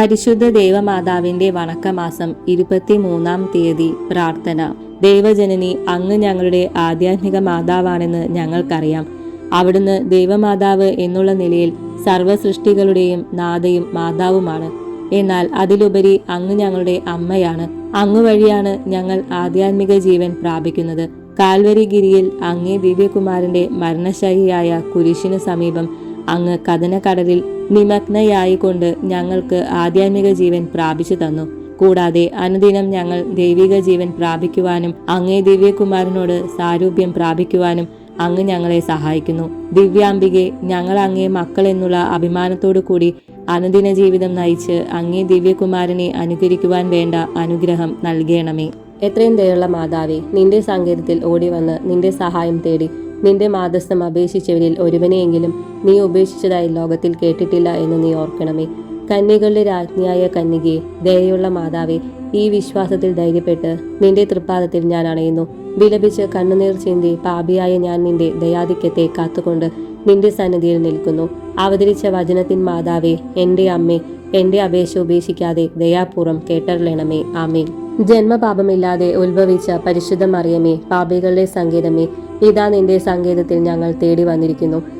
പരിശുദ്ധ ദേവമാതാവിന്റെ വണക്കമാസം ഇരുപത്തിമൂന്നാം തീയതി പ്രാർത്ഥന. ദൈവജനനി അങ്ങ് ഞങ്ങളുടെ ആധ്യാത്മിക മാതാവാണെന്ന് ഞങ്ങൾക്കറിയാം. അവിടുന്ന് ദൈവമാതാവ് എന്നുള്ള നിലയിൽ സർവസൃഷ്ടികളുടെയും നാഥയും മാതാവുമാണ്. എന്നാൽ അതിലുപരി അങ്ങ് ഞങ്ങളുടെ അമ്മയാണ്. അങ്ങ് വഴിയാണ് ഞങ്ങൾ ആധ്യാത്മിക ജീവൻ പ്രാപിക്കുന്നത്. കാൽവരിഗിരിയിൽ അങ്ങേ ദിവ്യകുമാരന്റെ മരണശൈലിയായ കുരിശിനു സമീപം അങ്ങ് കഥനക്കടലിൽ നിമഗ്നയായിക്കൊണ്ട് ഞങ്ങൾക്ക് ആധ്യാത്മിക ജീവൻ പ്രാപിച്ചു തന്നു. കൂടാതെ അനുദിനം ഞങ്ങൾ ദൈവിക ജീവൻ പ്രാപിക്കുവാനും അങ്ങേ ദിവ്യകുമാരനോട് സാരൂപ്യം പ്രാപിക്കുവാനും അങ്ങ് ഞങ്ങളെ സഹായിക്കുന്നു. ദിവ്യാംബികെ ഞങ്ങൾ അങ്ങേ മക്കൾ എന്നുള്ള അഭിമാനത്തോടു കൂടി അനുദിന ജീവിതം നയിച്ച് അങ്ങേ ദിവ്യകുമാരനെ അനുകരിക്കുവാൻ വേണ്ട അനുഗ്രഹം നൽകണമേ. എത്രയും ദയുള്ള മാതാവേ നിന്റെ സങ്കേതത്തിൽ ഓടി വന്ന് നിന്റെ സഹായം തേടി നിന്റെ മാതസ്ഥം അപേക്ഷിച്ചവരിൽ ഒരുവനെയെങ്കിലും നീ ഉപേക്ഷിച്ചതായി ലോകത്തിൽ കേട്ടിട്ടില്ല എന്ന് നീ ഓർക്കണമേ. കന്യകളുടെ രാജ്ഞിയായ കന്യകയെ ദയയുള്ള മാതാവെ ഈ വിശ്വാസത്തിൽ ധൈര്യപ്പെട്ട് നിന്റെ തൃപ്പാദത്തിൽ ഞാൻ അണയുന്നു. വിലപിച്ച് കണ്ണുനീർ ചിന്തി പാപിയായ ഞാൻ നിന്റെ ദയാധിക്യത്തെ കാത്തുകൊണ്ട് നിന്റെ സന്നിധിയിൽ നിൽക്കുന്നു. അവതരിച്ച വചനത്തിൻ മാതാവേ എന്റെ അമ്മേ എന്റെ അപേക്ഷ ഉപേക്ഷിക്കാതെ ദയാപൂർവം കേട്ടറിയണമേ. ആമേ ജന്മപാപമില്ലാതെ ഉത്ഭവിച്ച പരിശുദ്ധ മറിയമേ പാപികളുടെ സങ്കേതമേ ഇതാ നിന്റെ സങ്കേതത്തിൽ ഞങ്ങൾ തേടി വന്നിരിക്കുന്നു.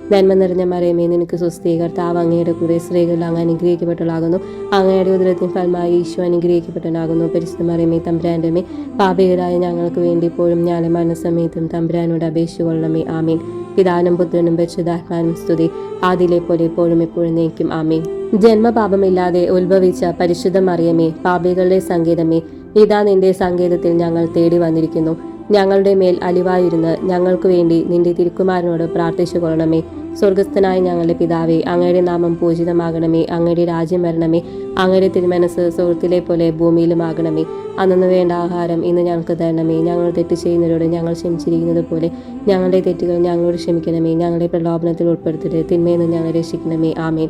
നന്മ നിറഞ്ഞ മറിയമേ നിനക്ക് സ്വസ്ഥീകർത്താവ് അങ്ങയുടെ കൂടെ സ്ത്രീകളിൽ അങ്ങ് അനുഗ്രഹിക്കപ്പെട്ടവളാകുന്നു. അങ്ങയുടെ ഉദരത്തിൻ ഫലമായി ഈശോ അനുഗ്രഹിക്കപ്പെട്ടനാകുന്നു പരിശുദ്ധ മറിയമേ തമ്പുരാന്റെ മേ പാപികളായ ഞങ്ങൾക്ക് വേണ്ടി ഇപ്പോഴും ഞാൻ മനസ്സമയത്തും തമ്പുരാനോട് അപേക്ഷിച്ചു കൊള്ളണമേ. ആമീൻ. പിതാനും പുത്രനും പരിശുദ്ധാത്മാനും സ്തുതി. ആദിലെ പോലെ എപ്പോഴും എപ്പോഴും നയിക്കും. ആമീൻ. ജന്മപാപമില്ലാതെ ഉത്ഭവിച്ച പരിശുദ്ധ മറിയമേ പാപികളുടെ സംഗീതമേ ഇതാ നിന്റെ സംഗീതത്തിൽ ഞങ്ങൾ തേടി വന്നിരിക്കുന്നു. ഞങ്ങളുടെ മേൽ അലിവായിരുന്ന് ഞങ്ങൾക്ക് വേണ്ടി നിന്റെ തിരുക്കുമാരനോട് പ്രാർത്ഥിച്ചു കൊള്ളണമേ സ്വർഗസ്ഥനായ ഞങ്ങളുടെ പിതാവേ അങ്ങയുടെ നാമം പൂജിതമാകണമേ അങ്ങയുടെ രാജ്യം വരണമേ അങ്ങയുടെ തിരുമനസ് സുഹൃത്തിലെ പോലെ ഭൂമിയിലുമാകണമേ. അന്നു വേണ്ട ആഹാരം ഇന്ന് ഞങ്ങൾക്ക് തരണമേ. ഞങ്ങൾ തെറ്റ് ചെയ്യുന്നവരോട് ഞങ്ങൾ ക്ഷമിച്ചിരിക്കുന്നത് പോലെ ഞങ്ങളുടെ തെറ്റുകൾ ഞങ്ങളോട് ക്ഷമിക്കണമേ. ഞങ്ങളുടെ പ്രലോഭനത്തിൽ ഉൾപ്പെടുത്തരുത്. തിന്മയെന്ന് ഞങ്ങളെ രക്ഷിക്കണമേ. ആമേൻ.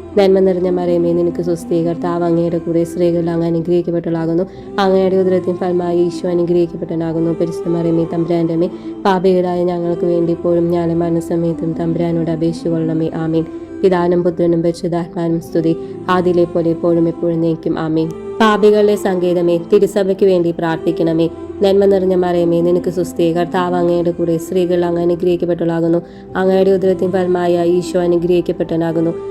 നന്മ നിറഞ്ഞ മറിയമേ നിനക്ക് സ്വസ്ഥീകർത്താവ് അങ്ങയുടെ കൂടെ സ്ത്രീകൾ അങ്ങ് അനുഗ്രഹിക്കപ്പെട്ടുള്ളാകുന്നു അങ്ങയുടെ ഉദരത്തിൻ ഫലമായി ഈശോ അനുഗ്രഹിക്കപ്പെട്ടനാകുന്നു പരിശുദ്ധ മറിയമേ തമ്പുരാന്റെ മേ പാപികളായ ഞങ്ങൾക്ക് വേണ്ടി ഇപ്പോഴും ഞാൻ മനസ്സമയത്തും തമ്പുരാനോട് അപേക്ഷിച്ചു കൊള്ളണമേ ആമീൻ. പിതാനും പുത്രനും പരിശുദ്ധാത്മാനും സ്തുതി. ആദിലെ പോലെ എപ്പോഴും എപ്പോഴും നയിക്കും. ആമീൻ. പാപികളുടെ സങ്കേതമേ തിരുസഭയ്ക്ക് വേണ്ടി പ്രാർത്ഥിക്കണമേ. നന്മ നിറഞ്ഞ മറിയമേ നിനക്ക് സുസ്ഥീ കർത്താവ് അങ്ങയുടെ കൂടെ സ്ത്രീകൾ അങ്ങ് അനുഗ്രഹിക്കപ്പെട്ടുള്ളാകുന്നു അങ്ങയുടെ ഉദരത്തിൻ ഫലമായ ഈശോ അനുഗ്രഹിക്കപ്പെട്ടവനാകുന്നു.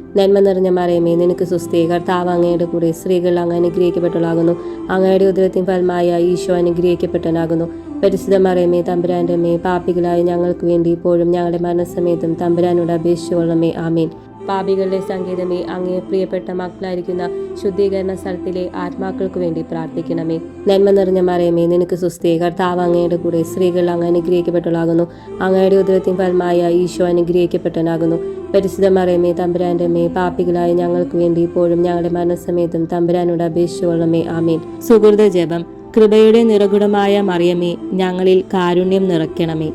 നന്മ നിറഞ്ഞ മറിയമേ നിനക്ക് സുസ്ഥീ കർത്താവ് അങ്ങയുടെ കൂടെ സ്ത്രീകൾ അങ്ങ് അനുഗ്രഹിക്കപ്പെട്ടവളാകുന്നു. അങ്ങയുടെ ഉദരത്തിൻ ഫലമായ ഈശോ അനുഗ്രഹിക്കപ്പെട്ടനാകുന്നു പരിശുദ്ധ മറിയമേ തമ്പുരാന്റെ മേ പാപികളായ ഞങ്ങൾക്ക് വേണ്ടി ഇപ്പോഴും ഞങ്ങളുടെ മരണസമയത്തും തമ്പുരാനോട് അപേക്ഷിച്ചുകൊള്ളമേ ആമീൻ. പാപികളുടെ സംഗീതമേ അങ്ങേ പ്രിയപ്പെട്ട മക്കളായിരിക്കുന്ന ശുദ്ധീകരണ സ്ഥലത്തിലെ ആത്മാക്കൾക്ക് വേണ്ടി പ്രാർത്ഥിക്കണമേ. നന്മ നിറഞ്ഞ മറിയമേ നിനക്ക് സുസ്ഥിയെ കർത്താവ് അങ്ങയുടെ കൂടെ സ്ത്രീകൾ അങ്ങ് അനുഗ്രഹിക്കപ്പെട്ടവളാകുന്നു. അങ്ങയുടെ ഉദരത്തിൻ ഫലമായ ഈശോ അനുഗ്രഹിക്കപ്പെട്ടനാകുന്നു പരിശുദ്ധ മറിയമേ തമ്പുരാന്റെ മേ പാപികളായ ഞങ്ങൾക്ക് വേണ്ടി ഇപ്പോഴും ഞങ്ങളുടെ മരണസമയത്തും തമ്പുരാനോട് അപേക്ഷിച്ചുകൊള്ളമേ ആമീൻ. സുഹൃത ജപം. കൃപയുടെ നിറകുടമായ മറിയമേ ഞങ്ങളിൽ കാരുണ്യം നിറയ്ക്കണമേ.